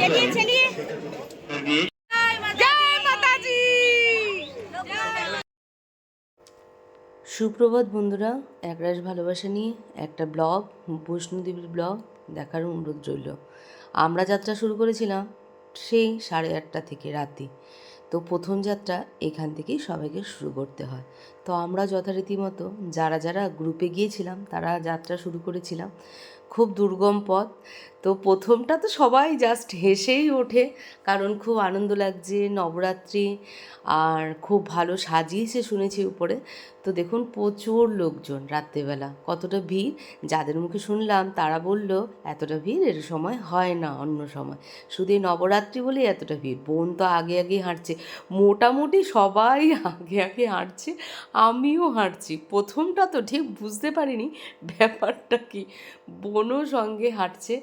चलिए चलिए जय माता जी সুপ্রভাত বন্ধুরা একরাশ ভালোবাসা নিয়ে একটা ব্লগ বৈষ্ণোদেবীর ব্লগ দেখার অনুরোধ রইল আমরা যাত্রা শুরু করেছিলাম সেই সাড়ে আটটা থেকে রাতে তো প্রথম যাত্রা এখান থেকেই সবাইকে শুরু করতে হয় তো আমরা যথারীতি মতো যারা যারা গ্রুপে গিয়েছিলাম তারা যাত্রা শুরু করেছিলাম খুব দুর্গম পথ তো প্রথমটা তো সবাই জাস্ট হেসেই ওঠে, কারণ খুব আনন্দ লাগছে, নবরাত্রি আর খুব ভালো সাজিয়েছে শুনেছি উপরে। তো দেখুন প্রচুর লোকজন রাত্রেবেলা, কতটা ভিড়। যাদের মুখে শুনলাম তারা বলল, এতটা ভিড় এর সময় হয় না অন্য সময়। শুধু নবরাত্রি বলেই এতটা ভিড়। বোন তো আগে আগে হাঁটছে। মোটামুটি সবাই আগে আগে হাঁটছে, আমিও হাঁটছি। প্রথমটা তো ঠিক বুঝতে পারিনি, ব্যাপারটা কি? বোনও সঙ্গে হাঁটছে।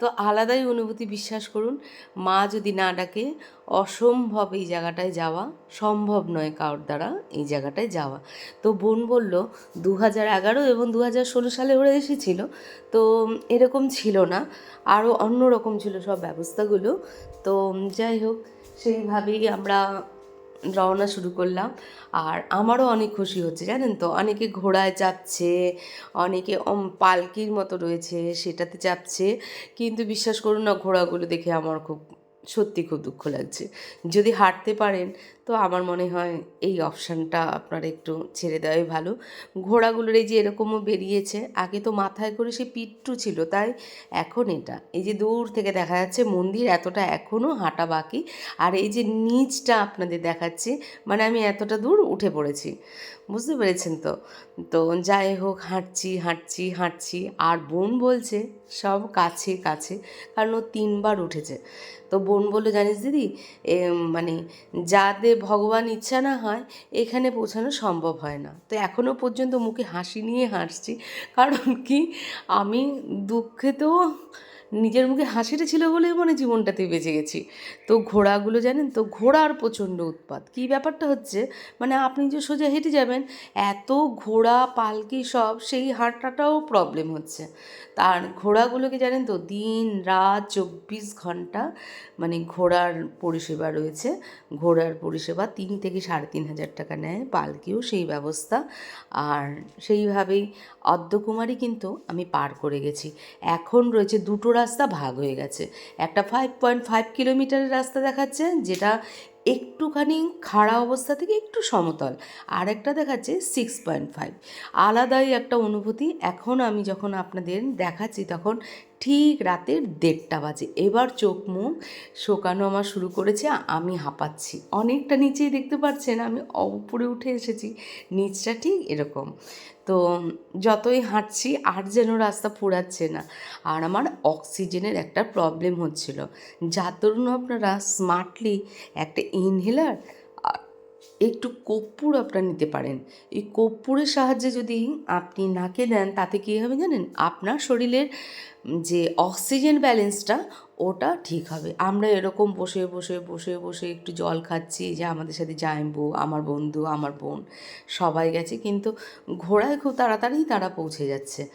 তো আলাদাই অনুভূতি বিশ্বাস করুন, মা যদি না ডাকে, অসম্ভব এই জায়গাটায় যাওয়া, সম্ভব নয় কারোর দ্বারা এই জায়গাটায় যাওয়া। তো বোন বলল দু হাজার এগারো এবং দু হাজার ষোলো সালে ওরা এসেছিল, তো এরকম ছিল না। আরও অন্যরকম ছিল সব ব্যবস্থাগুলো। তো যাই হোক, সেইভাবেই আমরা রওনা শুরু করলাম। আর আমারও অনেক খুশি হচ্ছে, জানেন তো? অনেকে ঘোড়ায় চাপছে অনেকে পালকির মতো রয়েছে, সেটাতে চাপছে কিন্তু বিশ্বাস করুন না, ঘোড়াগুলো দেখে আমার খুব, সত্যি খুব দুঃখ লাগছে। যদি হাঁটতে পারেন তো আমার মনে হয় এই অপশানটা আপনারা একটু ছেড়ে দেওয়াই ভালো। ঘোড়াগুলোর এই যে এরকমও বেরিয়েছে, আগে তো মাথায় করে সে পিট্টু ছিল, তাই এখন এটা। এই যে দূর থেকে দেখা যাচ্ছে মন্দির এতটা এখনও হাঁটা বাকি, আর এই যে নিচটা আপনাদের দেখাচ্ছি মানে আমি এতটা দূর উঠে পড়েছি। বুঝতে পেরেছেন তো? তো যাই হোক, হাঁটছি হাঁটছি হাঁটছি, আর বোন বলছে সব কাছে কাছে, কারণ ও তিনবার উঠেছে। তো বোন বলল, জানিস দিদি মানে যাদের ভগবান ইচ্ছা না হয় এখানে পৌঁছানো সম্ভব হয় না। তো এখনও পর্যন্ত মুখে হাসি নিয়ে হাসছি। কারণ কি? আমি দুঃখে তো নিজের মুখে হাসিটা ছিল বলেই মনে জীবনটাতে বেঁচে গেছি। তো ঘোড়াগুলো জানেন তো, ঘোড়ার প্রচণ্ড উৎপাত। কী ব্যাপারটা হচ্ছে? মানে আপনি যে সোজা হেঁটে যাবেন, এত ঘোড়া, পালকি সব, সেই হাঁটাটাও প্রবলেম হচ্ছে। তার ঘোড়াগুলোকে জানেন তো, দিন, রাত, চব্বিশ ঘণ্টা মানে ঘোড়ার পরিষেবা রয়েছে। ঘোড়ার পরিষেবা তিন থেকে সাড়ে তিন হাজার টাকা নেয়, পালকিও সেই ব্যবস্থা। আর সেইভাবেই অদ্যকুমারী কিন্তু আমি পার করে গেছি। এখন রয়েছে দুটো রাস্তা ভাগ হয়ে গেছে। একটা ফাইভ পয়েন্ট ফাইভ কিলোমিটারের রাস্তা দেখাচ্ছে, যেটা একটুখানি খাড়া অবস্থা থেকে একটু সমতল। আর একটা দেখাচ্ছে সিক্স পয়েন্ট ফাইভ আলাদাই একটা অনুভূতি। এখন আমি যখন আপনাদের দেখাচ্ছি, তখন ঠিক রাতের দেড়টা বাজে। এবার চোখ মুখ শোকানো আমার শুরু করেছে আমি হাঁপাচ্ছি। অনেকটা নিচেই দেখতে পাচ্ছেন আমি উপরে উঠে এসেছি, নিচটা ঠিক এরকম। তো যতই হাঁটছি, আর যেন রাস্তা ফুরাচ্ছে না। আর আমার অক্সিজেনের একটা প্রবলেম হচ্ছিল। যার দরুন আপনারা স্মার্টলি একটা ইনহেলার একটু কর্পূর আপনারা নিতে পারেন। এই কর্পূরের সাহায্যে যদি আপনি নাকে দেন, তাতে কী হবে জানেন? আপনার শরীরের যে অক্সিজেন ব্যালেন্সটা ওটা ঠিক হবে। আমরা এরকম বসে বসে বসে বসে একটু জল খাচ্ছি যে আমাদের সাথে জাইম্বু আমার বন্ধু, আমার বোন সবাই গেছে। কিন্তু ঘোড়ায় খুব তাড়াতাড়ি তারা পৌঁছে যাচ্ছে।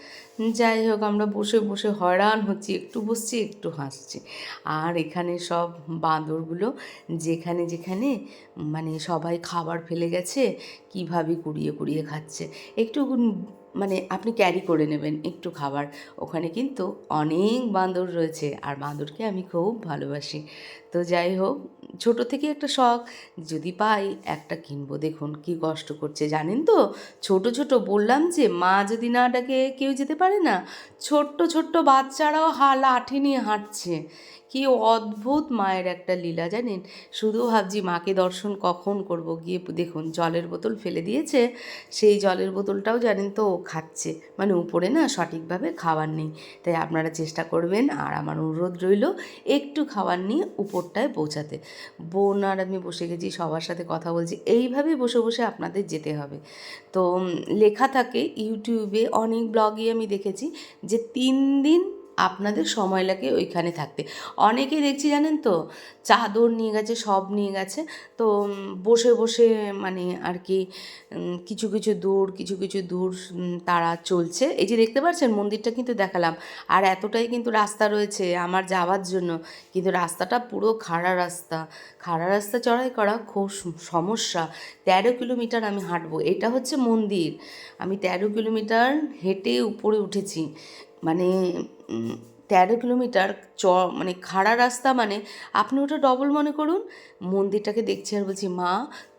যাই হোক, আমরা বসে বসে হয়রান হচ্ছি, একটু বসছি, একটু হাসছি। আর এখানে সব বাঁদরগুলো যেখানে যেখানে মানে সবাই খাবার ফেলে গেছে, কীভাবে কুড়িয়ে কুড়িয়ে খাচ্ছে। একটু মানে আপনি ক্যারি করে নেবেন একটু খাবার। ওখানে কিন্তু অনেক বাঁদর রয়েছে, আর বাঁদরকে আমি খুব ভালোবাসি। তো যাই হোক, ছোটো থেকে একটা শখ যদি পাই, একটা কিনবো। দেখুন কি কষ্ট করছে, জানেন তো? ছোট ছোট বললাম যে, মা যদি না ডাকে কেউ যেতে পারে না। ছোট্ট ছোট্ট বাচ্চারাও হা লাঠি নিয়ে হাঁটছে। কি অদ্ভুত মায়ের একটা লীলা, জানেন? শুধু ভাবছি মাকে দর্শন কখন করব? গিয়ে দেখুন, জলের বোতল ফেলে দিয়েছে। সেই জলের বোতলটাও জানেন তো খাচ্ছে। মানে উপরে না সঠিকভাবে খাবার নেই। তাই আপনারা চেষ্টা করবেন। আর আমার অনুরোধ রইল, একটু খাবার নিয়ে উপরটায় পৌঁছাতে। বোন আর আমি বসে গেছি, সবার সাথে কথা বলছি এইভাবে বসে বসে আপনাদের যেতে হবে। তো লেখা থাকে ইউটিউবে, অনেক ব্লগই আমি দেখেছি যে তিন দিন আপনাদের সময় লাগে ওইখানে থাকতে। অনেকেই দেখছি জানেন তো, চাদর নিয়ে গেছে, সব নিয়ে গেছে। তো বসে বসে মানে আর কি কিছু কিছু দূর, কিছু কিছু দূর তারা চলছে। এই যে দেখতে পাচ্ছেন, মন্দিরটা কিন্তু দেখালাম। আর এতটাই কিন্তু রাস্তা রয়েছে আমার যাওয়ার জন্য। কিন্তু রাস্তাটা পুরো খাড়া রাস্তা। খাড়া রাস্তা চড়াই করা খুব সমস্যা। তেরো কিলোমিটার আমি হাঁটবো। এটা হচ্ছে মন্দির। আমি তেরো কিলোমিটার হেঁটে উপরে উঠেছি। মানে তেরো কিলোমিটার চ মানে খাড়া রাস্তা মানে আপনি ওটা ডবল মনে করুন, মন্দিরটাকে দেখছি আর বলছি, মা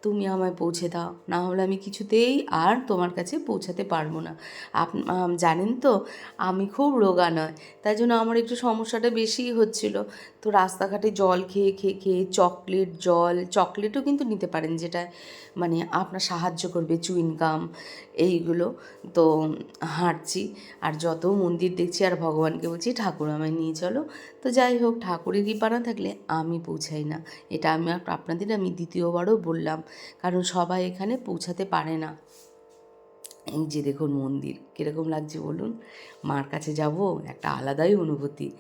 তুমি আমায় পৌঁছে দাও। না হলে আমি কিছুতেই আর তোমার কাছে পৌঁছাতে পারব না। আপ জানেন তো, আমি খুব রোগা নয়, তাই জন্য আমার একটু সমস্যাটা বেশিই হচ্ছিল। তো রাস্তাঘাটে জল খেয়ে খেয়ে খেয়ে চকলেট জল, চকলেটও কিন্তু নিতে পারেন, যেটা মানে আপনার সাহায্য করবে চুইনগাম এইগুলো। তো হাঁটছি, আর যত মন্দির দেখছি, আর ভগবানকে বলছি, ঠাকুর আমায় নিয়ে চলো তো যাই হোক, ঠাকুরের কৃপা না থাকলে আমি পৌঁছাই না। এটা আমি আপ- আপনাদের, আমি দ্বিতীয়বারও বললাম, কারণ সবাই এখানে পৌঁছাতে পারে না। এই যে দেখুন মন্দির, কীরকম লাগছে বলুন? মার কাছে যাব, একটা আলাদাই অনুভূতি।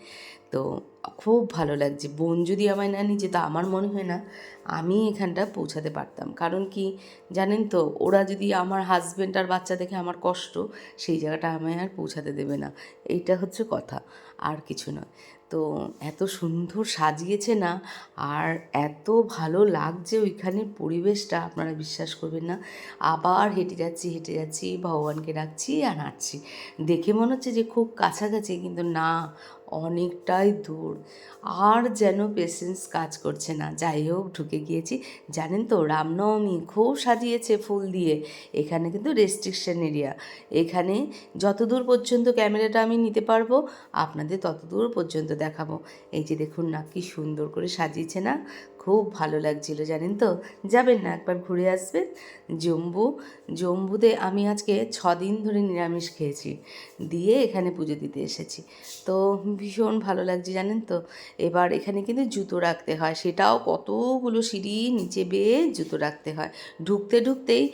তো খুব ভালো লাগছে। বোন যদি আমায় না নিয়ে যেত আমার মনে হয় না আমি এখানটা পৌঁছাতে পারতাম। কারণ কি জানেন তো, ওরা যদি আমার হাজব্যান্ড আর বাচ্চা দেখে আমার কষ্ট, সেই জায়গাটা আমায় আর পৌঁছাতে দেবে না। এইটা হচ্ছে কথা, আর কিছু নয়। তো এত সুন্দর সাজিয়েছে না আর এত ভালো লাগছে ওইখানের পরিবেশটা, আপনারা বিশ্বাস করবেন না। আবার হেঁটে যাচ্ছি হেঁটে যাচ্ছি, ভগবানকে ডাকছি আর হাঁটছি। দেখে মনে হচ্ছে যে খুব কাছাকাছি, কিন্তু না অনেকটাই দূর। আর যেন পেশেন্স কাজ করছে না। যাই হোক, ঢুকে গিয়েছি। জানেন তো, রামনবমী খুব সাজিয়েছে ফুল দিয়ে। এখানে কিন্তু রেস্ট্রিকশন এরিয়া এখানে যতদূর পর্যন্ত ক্যামেরাটা আমি নিতে পারব, আপনাদের ততদূর পর্যন্ত দেখাবো। এই যে দেখুন না, কি সুন্দর করে সাজিয়েছে না? খুব ভালো লাগছিল, জানেন তো? যাবেন না, একবার ঘুরে আসবেন জম্বু, জম্বুতে আমি আজকে ছ দিন ধরে নিরামিষ খেয়েছি, দিয়ে এখানে পুজো দিতে এসেছি। তো ভীষণ ভালো লাগছে, জানেন তো? এবার এখানে কিন্তু জুতো রাখতে হয়, সেটাও কতগুলো সিঁড়ি নিচে বেয়ে জুতো রাখতে হয়। ঢুকতে ঢুকতেই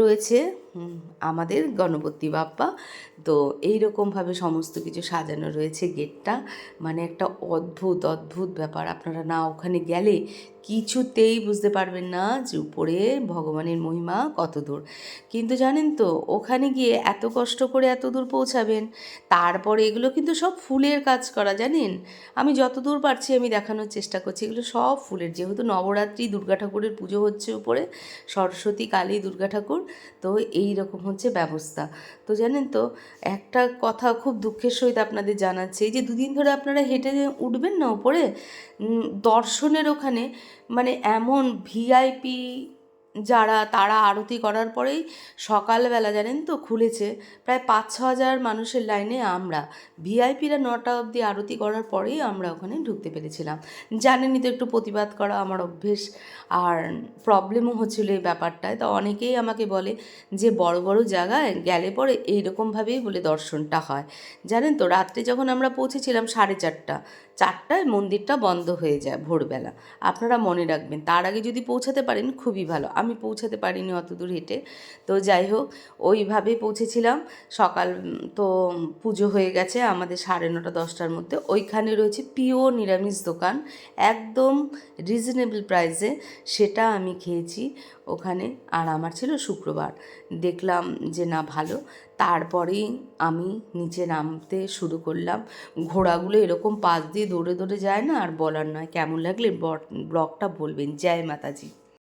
রয়েছে আমাদের গণপতি বাপ্পা। তো এই রকমভাবে সমস্ত কিছু সাজানো রয়েছে গেটটা। মানে একটা অদ্ভুত অদ্ভুত ব্যাপার। আপনারা না ওখানে গেলে কিছুতেই বুঝতে পারবেন না যে উপরে ভগবানের মহিমা কত দূর। কিন্তু জানেন তো, ওখানে গিয়ে এত কষ্ট করে এত দূর পৌঁছাবেন, তারপরে এগুলো কিন্তু সব ফুলের কাজ করা, জানেন? আমি যত দূর পারছি আমি দেখানোর চেষ্টা করছি। এগুলো সব ফুলের। যেহেতু নবরাত্রি, দুর্গা ঠাকুরের পুজো হচ্ছে উপরে, সরস্বতী, কালী, দুর্গা ঠাকুর, তো এই রকম হচ্ছে ব্যবস্থা। তো জানেন তো, একটা কথা খুব দুঃখের সহিত আপনাদের জানাচ্ছে যে দুদিন ধরে আপনারা হেঁটে উঠবেন না ওপরে দর্শনের ওখানে মানে এমন ভিআইপি যারা তারা আরতি করার পরেই সকালবেলা জানেন তো খুলেছে, প্রায় পাঁচ ছ হাজার মানুষের লাইনে আমরা। ভিআইপিরা নটা অবধি আরতি করার পরেই আমরা ওখানে ঢুকতে পেরেছিলাম। জানেনই তো একটু প্রতিবাদ করা আমার অভ্যেস, আর প্রবলেমও হচ্ছিল এই ব্যাপারটায়। তো অনেকেই আমাকে বলে যে, বড় বড় জায়গায় গেলে পরে এইরকমভাবেই বলে দর্শনটা হয়। জানেন তো, রাত্রে যখন আমরা পৌঁছেছিলাম সাড়ে চারটা, চারটায় মন্দিরটা বন্ধ হয়ে যায় ভোরবেলা। আপনারা মনে রাখবেন, তার আগে যদি পৌঁছাতে পারেন খুবই ভালো। আমি পৌঁছাতে পারিনি অত দূর হেঁটে। তো যাই হোক, ওইভাবেই পৌঁছেছিলাম। সকাল, তো পুজো হয়ে গেছে আমাদের সাড়ে নটা, দশটার মধ্যে। ওইখানে রয়েছে পিওর নিরামিষ দোকান, একদম রিজনেবল প্রাইসে সেটা আমি খেয়েছি ওখানে। আর আমার ছিল শুক্রবার। দেখলাম যে না, ভালো। তারপরেই আমি নিচে নামতে শুরু করলাম। ঘোড়াগুলো এরকম পাশ দিয়ে দৌড়ে দৌড়ে যায় না? আর বলার নয়। কেমন লাগলে ব্লগটা বলবেন। জয় মাতাজি।